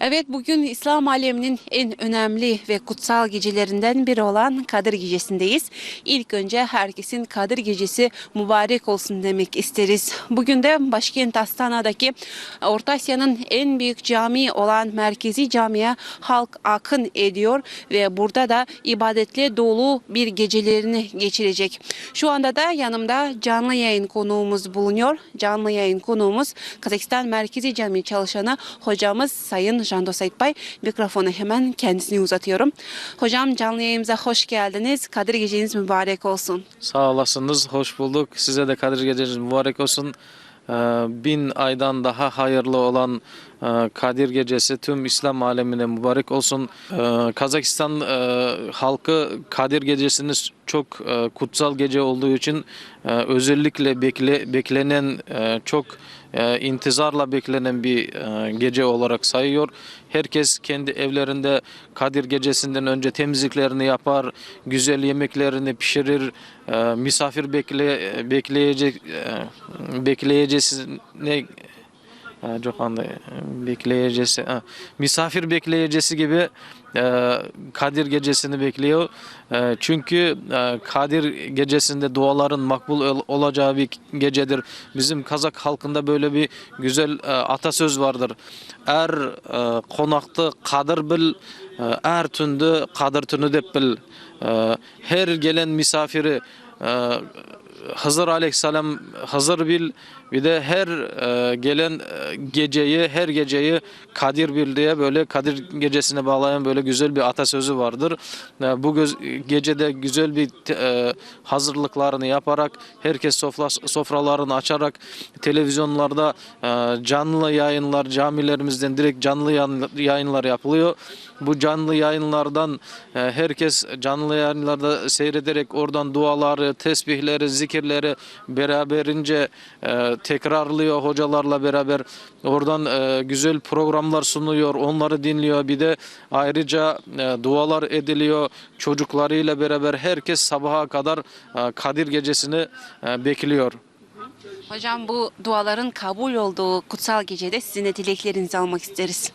Evet bugün İslam aleminin en önemli ve kutsal gecelerinden biri olan Kadir Gecesi'ndeyiz. İlk önce herkesin Kadir Gecesi mübarek olsun demek isteriz. Bugün de başkent Astana'daki Orta Asya'nın en büyük camii olan Merkezi Cami'ye halk akın ediyor ve burada da ibadetle dolu bir gecelerini geçirecek. Şu anda da yanımda canlı yayın konuğumuz bulunuyor. Canlı yayın konuğumuz Kazakistan Merkezi Camii çalışanı hocamız Sayın Jando Saitbay. Mikrofonu hemen kendisine uzatıyorum. Hocam canlı yayınımıza hoş geldiniz. Kadir geceniz mübarek olsun. Sağ olasınız, hoş bulduk. Size de Kadir Geceniz mübarek olsun. Ee, Bin aydan daha hayırlı olan Kadir Gecesi tüm İslam alemine mübarek olsun. Ee, Kazakistan e, halkı Kadir Gecesi'ni çok e, kutsal gece olduğu için e, özellikle bekle, beklenen çok intizarla beklenen bir gece olarak sayıyor. Herkes kendi evlerinde Kadir Gecesi'nden önce temizliklerini yapar, güzel yemeklerini pişirir, misafir bekle bekleyecek e, bekleyeceğine Ha, çok anda misafir bekleyecesi gibi e, Kadir gecesini bekliyor. E, çünkü e, Kadir gecesinde duaların makbul ol- olacağı bir gecedir. Bizim Kazak halkında böyle bir güzel atasöz vardır. Er konaktı kadir bil, er tündü kadir tünü dep bil. Her gelen misafiri e, Hızır Aleyhisselam Hızır bil bir de her e, gelen e, geceyi her geceyi Kadir bil diye böyle Kadir gecesine bağlayan böyle güzel bir atasözü vardır. E, bu göz, gecede güzel bir e, hazırlıklarını yaparak herkes sofra, sofralarını açarak televizyonlarda e, canlı yayınlar camilerimizden direkt canlı yayın- yayınlar yapılıyor. Bu canlı yayınlardan e, herkes canlı yayınlarda seyrederek oradan duaları, tesbihleri, zikirleri beraberince e, tekrarlıyor hocalarla beraber. Oradan e, güzel programlar sunuyor, onları dinliyor. Bir de ayrıca e, dualar ediliyor. Çocuklarıyla beraber herkes sabaha kadar e, Kadir gecesini e, bekliyor. Hocam bu duaların kabul olduğu kutsal gecede sizin de dileklerinizi almak isteriz.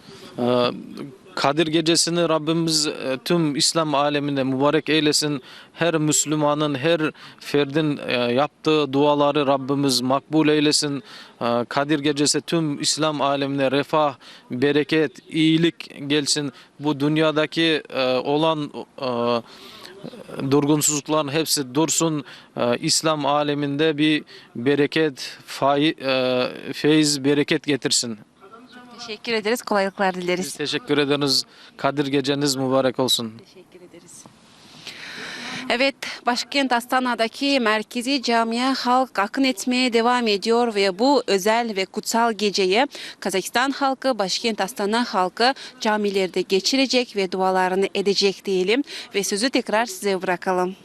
Kadir gecesini Rabbimiz e, tüm İslam aleminde mübarek eylesin. Her Müslümanın, her ferdin e, yaptığı duaları Rabbimiz makbul eylesin. Ee, Kadir gecesi tüm İslam alemine refah, bereket, iyilik gelsin. Bu dünyadaki e, olan e, durgunsuzlukların hepsi dursun. İslam aleminde bir bereket, faiz, feyiz, bereket getirsin. Teşekkür ederiz. Kolaylıklar Biz dileriz. teşekkür ederiz. Kadir geceniz mübarek olsun. Teşekkür ederiz. Evet, başkent Astana'daki merkezi camiye halk akın etmeye devam ediyor ve bu özel ve kutsal geceyi Kazakistan halkı, başkent Astana halkı camilerde geçirecek ve dualarını edecek diyelim ve sözü tekrar size bırakalım.